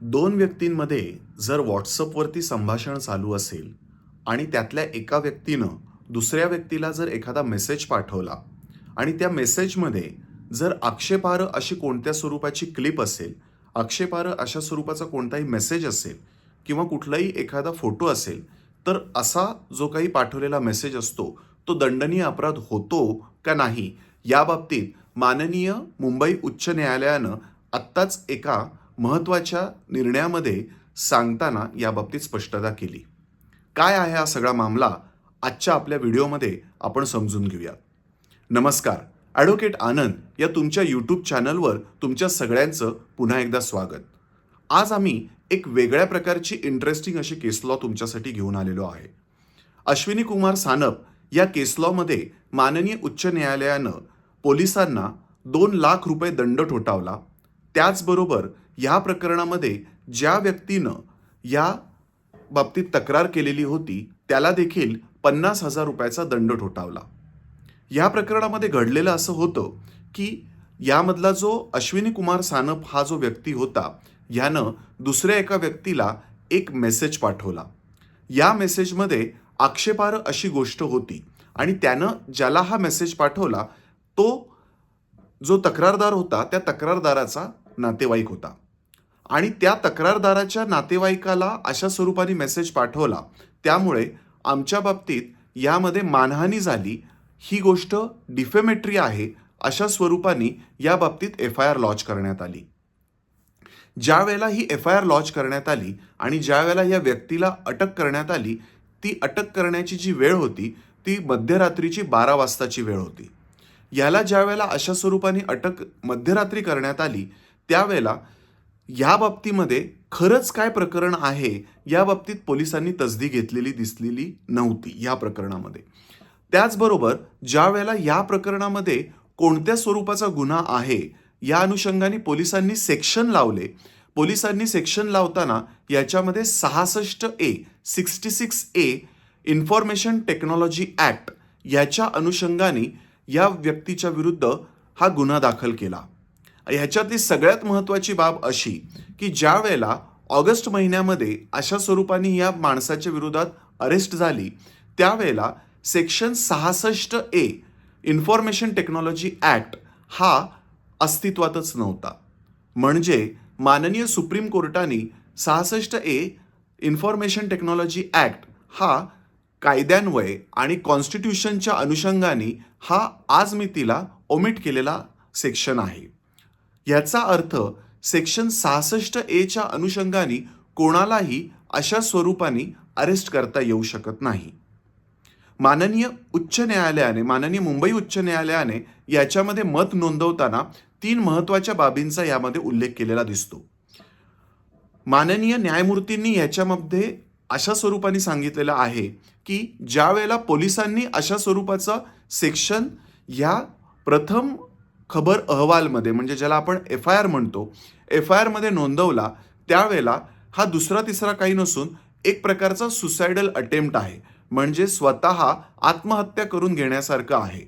दोन व्यक्तींमध्ये जर व्हॉट्सअपवरती संभाषण चालू असेल आणि त्यातल्या एका व्यक्तीनं दुसऱ्या व्यक्तीला जर एखादा मेसेज पाठवला आणि त्या मेसेजमध्ये जर आक्षेपार्ह अशी कोणत्या स्वरूपाची क्लिप असेल आक्षेपार्ह अशा स्वरूपाचा कोणताही मेसेज असेल किंवा कुठलाही एखादा फोटो असेल तर असा जो काही पाठवलेला मेसेज असतो तो दंडनीय अपराध होतो का नाही याबाबतीत माननीय मुंबई उच्च न्यायालयानं आत्ताच एका महत्त्वाच्या निर्णयामध्ये सांगताना याबाबतीत स्पष्टता केली. काय आहे हा सगळा मामला? आजच्या आपल्या व्हिडिओमध्ये आपण समजून घेऊया. नमस्कार ॲडव्होकेट आनंद या तुमच्या यूट्यूब चॅनलवर तुमच्या सगळ्यांचं पुन्हा एकदा स्वागत. आज आम्ही एक वेगळ्या प्रकारची इंटरेस्टिंग अशी केस लॉ तुमच्यासाठी घेऊन आलेलो आहे. अश्विनी कुमार सानप या केसलॉमध्ये माननीय उच्च न्यायालयानं पोलिसांना दोन लाख रुपये दंड ठोठावला. त्याचबरोबर या प्रकरणामध्ये ज्या व्यक्तीनं या बाबतीत तक्रार केलेली होती त्याला देखील पन्नास हजार रुपयाचा दंड ठोठावला. या प्रकरणामध्ये घडलेलं असं होतं की यामधला जो अश्विनी कुमार सानप हा जो व्यक्ती होता यानं दुसऱ्या एका व्यक्तीला एक मेसेज पाठवला. या मेसेजमध्ये आक्षेपार्ह अशी गोष्ट होती आणि त्यानं ज्याला हा मेसेज पाठवला तो जो तक्रारदार होता त्या तक्रारदाराचा नातेवाईक होता. आणि त्या तक्रारदाराच्या नातेवाईकाला अशा स्वरूपाने मेसेज पाठवला. त्यामुळे आमच्या बाबतीत यामध्ये मानहानी झाली. ही गोष्ट डिफेमेट्री आहे अशा स्वरूपाने या बाबतीत एफ आय आर लॉन्च करण्यात आली. ज्या वेळेला ही एफ आय आर लॉन्च करण्यात आली आणि ज्या वेळेला या व्यक्तीला अटक करण्यात आली ती अटक करण्याची जी वेळ होती ती मध्यरात्रीची बारा वाजताची वेळ होती. याला ज्या वेळेला अशा स्वरूपाने अटक मध्यरात्री करण्यात आली त्यावेळेला या बाबतीमध्ये खरंच काय प्रकरण आहे? या बाबतीत पोलिसांनी तसदी घेतलेली दिसलेली नव्हती या प्रकरणामध्ये. त्याचबरोबर ज्या वेळेला या प्रकरणामध्ये कोणत्या स्वरूपाचा गुन्हा आहे या अनुषंगाने पोलिसांनी सेक्शन लावले. पोलिसांनी सेक्शन लावताना याच्यामध्ये सहासष्ट A sixty six A information technology act याच्या अनुषंगाने या व्यक्तीच्या विरुद्ध हा गुन्हा दाखल केला. ह्याच्यातली सगळ्यात महत्त्वाची बाब अशी की ज्या वेळेला ऑगस्ट महिन्यामध्ये अशा स्वरूपाने या माणसाच्या विरोधात अरेस्ट झाली त्यावेळेला सेक्शन सहासष्ट ए इन्फॉर्मेशन टेक्नॉलॉजी ॲक्ट हा अस्तित्वातच नव्हता. म्हणजे माननीय सुप्रीम कोर्टाने सहासष्ट ए इन्फॉर्मेशन टेक्नॉलॉजी ॲक्ट हा कायद्यान्वये आणि कॉन्स्टिट्यूशनच्या अनुषंगाने हा आज मी तिला ओमिट केलेला सेक्शन आहे. याचा अर्थ सेक्शन सहासष्ट एच्या अनुषंगाने कोणालाही अशा स्वरूपाने अरेस्ट करता येऊ शकत नाही. माननीय उच्च न्यायालयाने माननीय मुंबई उच्च न्यायालयाने याच्यामध्ये मत नोंदवताना तीन महत्त्वाच्या बाबींचा यामध्ये उल्लेख केलेला दिसतो. माननीय न्यायमूर्तींनी याच्यामध्ये अशा स्वरूपाने सांगितलेलं आहे की ज्या वेळेला पोलिसांनी अशा स्वरूपाचं सेक्शन या प्रथम खबर अहवालमध्ये म्हणजे ज्याला आपण एफ आय आर म्हणतो एफ आय आरमध्ये नोंदवला त्यावेळेला हा दुसरा तिसरा काही नसून एक प्रकारचा सुसायडल अटेम्प्ट आहे. म्हणजे स्वतः आत्महत्या करून घेण्यासारखं आहे.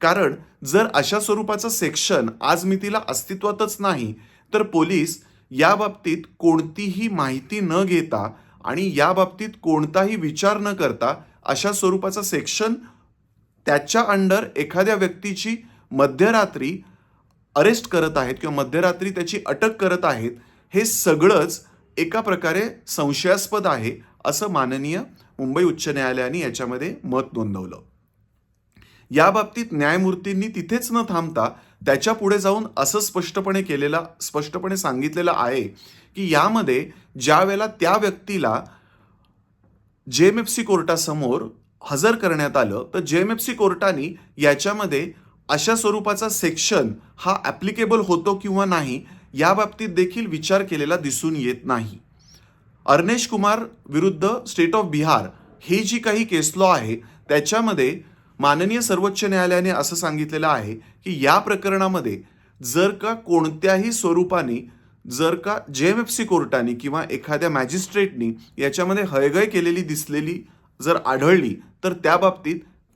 कारण जर अशा स्वरूपाचं सेक्शन आज मी तिला अस्तित्वातच नाही तर पोलीस या बाबतीत कोणतीही माहिती न घेता आणि या बाबतीत कोणताही विचार न करता अशा स्वरूपाचं सेक्शन त्याच्या अंडर एखाद्या व्यक्तीची मध्यरात्री अरेस्ट करत आहेत किंवा मध्यरात्री त्याची अटक करत आहेत हे सगळंच एका प्रकारे संशयास्पद आहे असं माननीय मुंबई उच्च न्यायालयाने याच्यामध्ये मत नोंदवलं. या बाबतीत न्यायमूर्तींनी तिथेच न थांबता त्याच्या पुढे जाऊन असं स्पष्टपणे केलेलं स्पष्टपणे सांगितलेलं आहे की यामध्ये ज्या वेळेला त्या व्यक्तीला जे एम एफ सी कोर्टासमोर हजर करण्यात आलं तर जे एम एफ सी कोर्टाने याच्यामध्ये अशा स्वरूपाचा सेक्शन हा ॲप्लिकेबल होतो किंवा नाही या बाबतीत देखील विचार केलेला दिसून येत नाही. अर्नेश कुमार विरुद्ध स्टेट ऑफ बिहार हे जी काही केस लॉ आहे त्याच्यामध्ये माननीय सर्वोच्च न्यायालयाने असं सांगितलेलं आहे की या प्रकरणामध्ये जर का कोणत्याही स्वरूपाने जर का जे एम एफ सी कोर्टाने किंवा एखाद्या मॅजिस्ट्रेटनी याच्यामध्ये हयगय केलेली दिसलेली जर आढळली तर त्या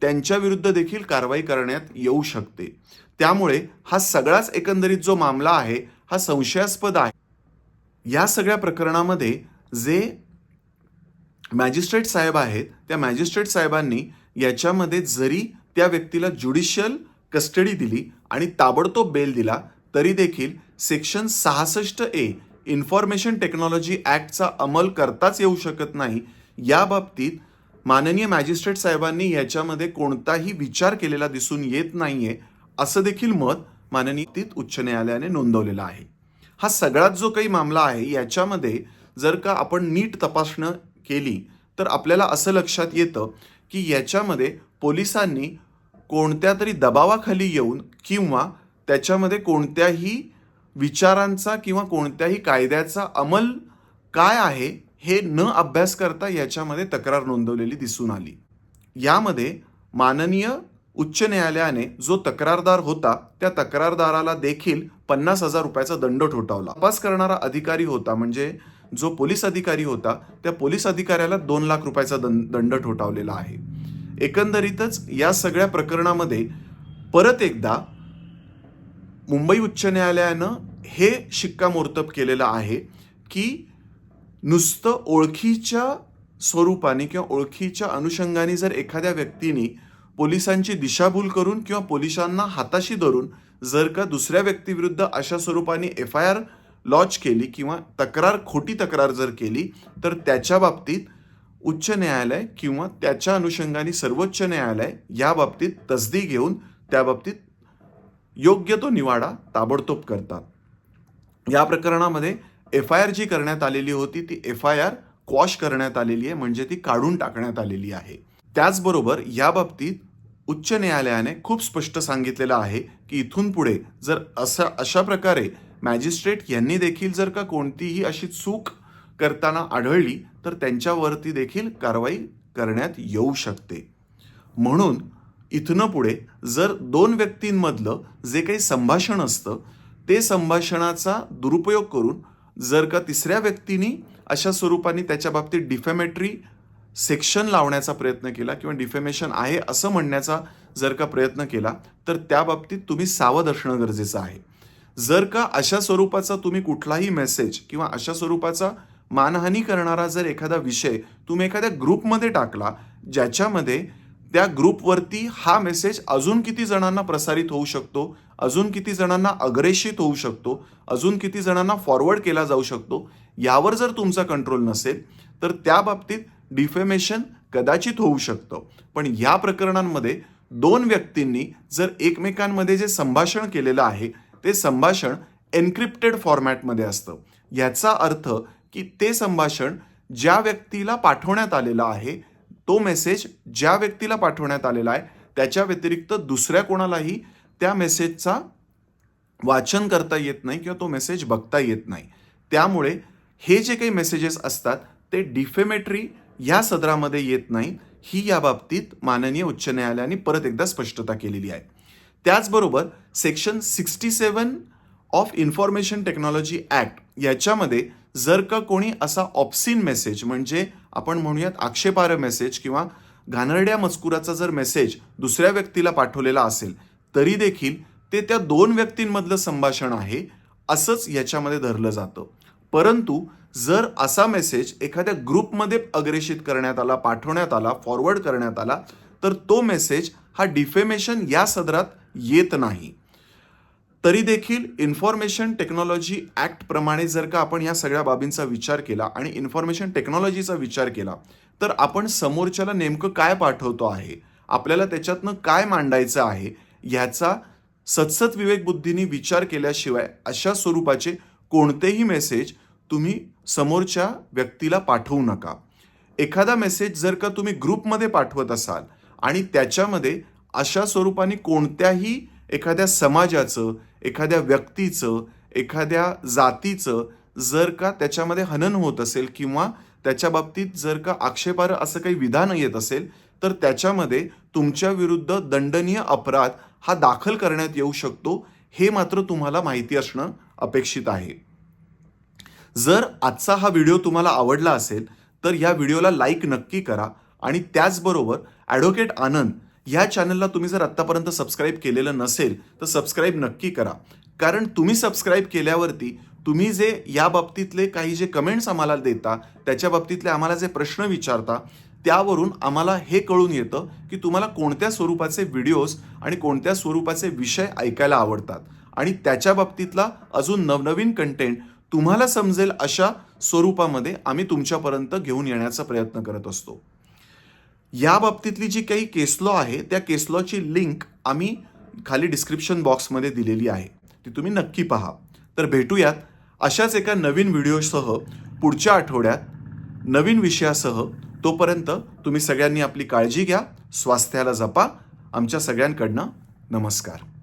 त्यांच्याविरुद्ध त्यांच्या विरुद्ध देखील कारवाई करण्यात येऊ शकते. त्यामुळे हा सगळाच एकंदरीत जो मामला आहे हा संशयास्पद आहे. या सगळ्या प्रकरणामध्ये जे मॅजिस्ट्रेट साहेब आहेत त्या मॅजिस्ट्रेट साहेबांनी याच्यामध्ये जरी त्या व्यक्तीला ज्युडिशियल कस्टडी दिली आणि ताबडतोब बेल दिला तरी देखील सेक्शन सहासष्ट ए इन्फॉर्मेशन टेक्नॉलॉजी ॲक्टचा अंमल करताच येऊ शकत नाही. या बाबतीत माननीय मॅजिस्ट्रेट साहेबांनी याच्यामध्ये कोणताही विचार केलेला दिसून येत नाहीये असं देखील मत माननीय तीत उच्च न्यायालयाने नोंदवलेलं आहे. हा सगळ्यात जो काही मामला आहे याच्यामध्ये जर का आपण नीट तपासणं केली तर आपल्याला असं लक्षात येतं की याच्यामध्ये पोलिसांनी कोणत्या तरी दबावाखाली येऊन किंवा त्याच्यामध्ये कोणत्याही विचारांचा किंवा कोणत्याही कायद्याचा अंमल काय आहे हे न अभ्यास करता याच्यामध्ये तक्रार नोंदवलेली दिसून आली. यामध्ये माननीय उच्च न्यायालयाने जो तक्रारदार होता त्या तक्रारदाराला देखील पन्नास हजार रुपयाचा दंड ठोठावला. तपास करणारा अधिकारी होता म्हणजे जो पोलीस अधिकारी होता त्या पोलीस अधिकाऱ्याला दोन लाख रुपयाचा दंड ठोठावलेला आहे. एकंदरीतच या सगळ्या प्रकरणामध्ये परत एकदा मुंबई उच्च न्यायालयानं हे शिक्कामोर्तब केलेलं आहे की नुसतं ओळखीच्या स्वरूपाने किंवा ओळखीच्या अनुषंगाने जर एखाद्या व्यक्तीने पोलिसांची दिशाभूल करून किंवा पोलिसांना हाताशी धरून जर का दुसऱ्या व्यक्तीविरुद्ध अशा स्वरूपाने एफ आय आर लॉन्च केली किंवा तक्रार खोटी तक्रार जर केली तर त्याच्या बाबतीत उच्च न्यायालय किंवा त्याच्या अनुषंगाने सर्वोच्च न्यायालय या बाबतीत तसदी घेऊन त्या बाबतीत योग्य तो निवाडा ताबडतोब करतात. या प्रकरणामध्ये एफ आय आर जी करण्यात आलेली होती. ती एफ आय आर क्वॉश करण्यात आलेली आहे. म्हणजे ती काढून टाकण्यात आलेली आहे. त्याचबरोबर या बाबतीत उच्च न्यायालयाने खूप स्पष्ट सांगितलेलं आहे की इथून पुढे जर असं अशा प्रकारे मॅजिस्ट्रेट यांनी देखील जर का कोणतीही अशी चूक करताना आढळली तर त्यांच्यावरती देखील कारवाई करण्यात येऊ शकते. म्हणून इथनं पुढे जर दोन व्यक्तींमधलं जे काही संभाषण असतं ते संभाषणाचा दुरुपयोग करून जर का तिसऱ्या व्यक्तीने अशा स्वरूपाने त्याच्या बाबतीत डिफेमेटरी सेक्शन लावण्याचा प्रयत्न केला किंवा डिफेमेशन आहे असं म्हणण्याचा जर का प्रयत्न केला तर त्या बाबतीत तुम्ही सावध असणं गरजेचं आहे. जर का अशा स्वरूपाचा तुम्ही कुठलाही मेसेज किंवा अशा स्वरूपाचा मानहानी करणारा जर एखादा विषय तुम्ही एखाद्या ग्रुपमध्ये टाकला ज्याच्यामध्ये त्या ग्रुपवरती हा मेसेज अजून किती जणांना प्रसारित होऊ शकतो अजून किती जणांना अग्रेषित होऊ शकतो अजून किती जणांना फॉरवर्ड केला जाऊ शकतो यावर जर तुमचा कंट्रोल नसेल तर त्या बाबतीत डिफेमेशन कदाचित होऊ शकतं. पण या प्रकरणांमध्ये दोन व्यक्तींनी जर एकमेकांमध्ये जे संभाषण केलेलं आहे ते संभाषण एन्क्रिप्टेड फॉर्मॅटमध्ये असतं. याचा अर्थ की ते संभाषण ज्या व्यक्तीला पाठवण्यात आलेलं आहे तो मेसेज ज्या व्यक्तीला पाठवण्यात आलेला आहे त्याच्या व्यतिरिक्त दुसऱ्या कोणालाही त्या मेसेजचा वाचन करता येत नाही किंवा तो मेसेज बघता येत नाही. त्यामुळे हे जे काही मेसेजेस असतात ते डिफेमेटरी या सदरामध्ये येत नाहीत ही या बाबतीत माननीय उच्च न्यायालयाने परत एकदा स्पष्टता केलेली आहे. त्याचबरोबर section sixty seven of information technology act याच्यामध्ये जर का कोणी असा ऑप्सिन मेसेज म्हणजे आपण म्हणूयात आक्षेपार्ह मेसेज किंवा घाणरड्या मजकुराचा जर मेसेज दुसऱ्या व्यक्तीला पाठवलेला असेल तरी देखील ते त्या दोन व्यक्तींमधलं संभाषण आहे असंच याच्यामध्ये धरलं जातं. परंतु जर असा मेसेज एखाद्या ग्रुपमध्ये अग्रेषित करण्यात आला पाठवण्यात आला फॉरवर्ड करण्यात आला तर तो मेसेज हा डिफेमेशन या सदरात येत नाही. तरी देखील इन्फॉर्मेशन टेक्नॉलॉजी ॲक्ट प्रमाणे जर का आपण या सगळ्या बाबींचा विचार केला आणि इन्फॉर्मेशन टेक्नॉलॉजीचा विचार केला तर आपण समोरच्याला नेमकं काय पाठवतो आहे? आपल्याला त्याच्यातनं काय मांडायचं आहे? ह्याचा सतसत विवेकबुद्धीने विचार केल्याशिवाय अशा स्वरूपाचे कोणतेही मेसेज तुम्ही समोरच्या व्यक्तीला पाठवू नका. एखादा मेसेज जर का तुम्ही ग्रुपमध्ये पाठवत असाल आणि त्याच्यामध्ये अशा स्वरूपाने कोणत्याही एखाद्या समाजाचं एखाद्या व्यक्तीचं एखाद्या जातीचं जर का त्याच्यामध्ये हनन होत असेल किंवा त्याच्या बाबतीत जर का आक्षेपार्ह असं काही विधान येत असेल तर त्याच्यामध्ये तुमच्या विरुद्ध दंडनीय अपराध हा दाखल करण्यात येऊ शकतो हे मात्र तुम्हाला माहिती असणं अपेक्षित आहे. जर आजचा हा व्हिडिओ तुम्हाला आवडला असेल तर या व्हिडिओला लाईक नक्की करा आणि त्याचबरोबर ॲडव्होकेट आनंद या चॅनलला तुम्ही जर आत्तापर्यंत सबस्क्राईब केलेलं नसेल तर सबस्क्राईब नक्की करा. कारण तुम्ही सबस्क्राईब केल्यावरती तुम्ही जे या बाबतीतले काही जे कमेंट्स आम्हाला देता त्याच्या बाबतीतले आम्हाला जे प्रश्न विचारता त्यावरून आम्हाला हे कळून येतं की तुम्हाला कोणत्या स्वरूपाचे व्हिडिओज आणि कोणत्या स्वरूपाचे विषय ऐकायला आवडतात. आणि त्याच्या बाबतीतला अजून नवनवीन कंटेंट तुम्हाला समजेल अशा स्वरूपामध्ये आम्ही तुमच्यापर्यंत घेऊन येण्याचा प्रयत्न करत असतो. या बाबतीतली जी काही केसलॉ आहे त्या केसलॉची लिंक आम्ही खाली डिस्क्रिप्शन बॉक्समध्ये दिलेली आहे. ती तुम्ही नक्की पहा. तर भेटूयात अशाच एका नवीन व्हिडिओसह पुढच्या आठवड्यात नवीन विषयासह तोपर्यंत तुम्ही सगळ्यांनी आपली काळजी घ्या स्वास्थ्याला जपा. आमच्या सगळ्यांकडनं नमस्कार.